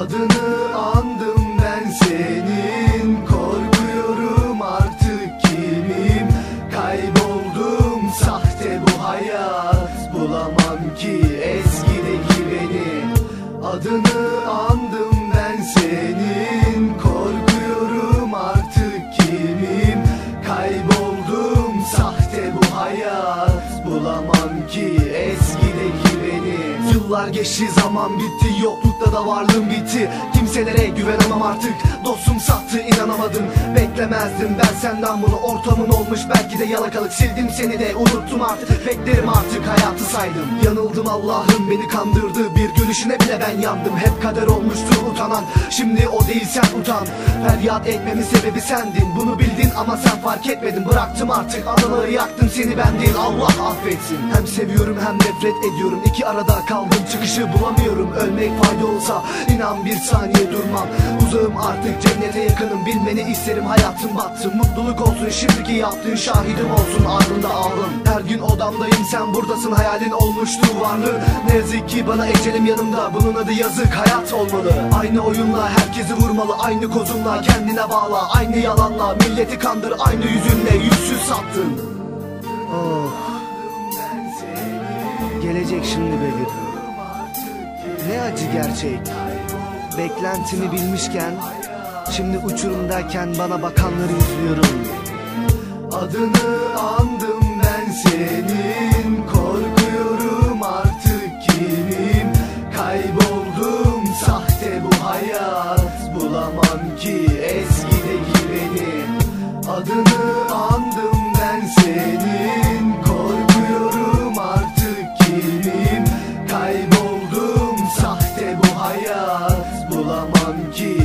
Adını andım ben senin. Korkuyorum artık kimim. Kayboldum sahte bu hayat. Bulamam ki eskideki beni Adını andım ben senin. Korkuyorum artık kimim. Kayboldum sahte bu hayat. Bulamam ki beni Yıllar geçti zaman bitti Yoklukta da varlığım bitti Kimselere güvenemem artık. Dostum sattı inanamadım. Beklemezdim ben senden bunu. Ortamın olmuş belki de yalakalık. Sildim seni de unuttum artık. Beklerim artık hayatı saydım. Yanıldım Allah'ım beni kandırdı. Bir gülüşüne bile ben yandım. Hep kader olmuştur utanan. Şimdi o değil sen utan. Feryat etmemin sebebi sendin. Bunu bildin ama sen fark etmedin. Bıraktım artık. Anıları yaktım seni ben değil. Allah affetsin. Hem seviyorum hem nefret ediyorum. İki arada kaldım. Çıkışı bulamıyorum. Ölmek fayda olsa inan bir saniye durmam. Uzağım artık cennete yakınım. Bilmeni isterim hayatım battı Mutluluk olsun şimdiki yaptığın şahidim olsun. Ardında ağlım Her gün odamdayım sen buradasın. Hayalin olmuştu varlığın Ne yazık ki bana ecelim yanımda. Bunun adı yazık hayat olmalı. Aynı oyunla herkesi vurmalı. Aynı kozunla kendine bağla. Aynı yalanla milleti kandır. Aynı yüzünle yüzsüz sattın. Oh. Gelecek şimdi be bir Ne acı gerçek Beklentimi bilmişken Şimdi uçurumdayken bana bakanları izliyorum. Adını andım ben senin Korkuyorum artık kimim Kayboldum sahte bu hayat Bulamam ki eskideki beni. Adını andım ben senin Chỉ